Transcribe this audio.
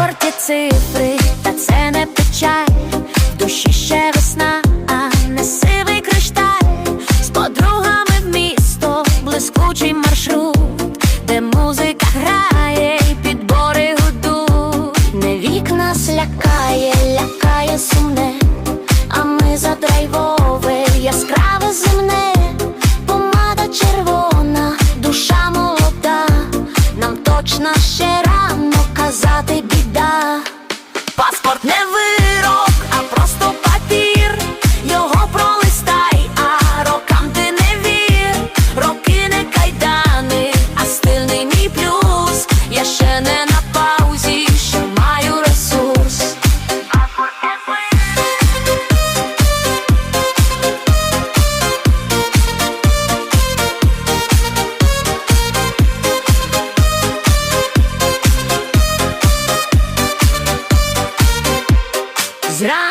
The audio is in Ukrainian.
паспорті цифри, та це не печаль, в душі ще весна, а не сивий кришталь, з подругами в місто, блискучий маршрут, де музика грає, і підбори гудуть. Не вікна слякає, лякає, сумне, Never Zra!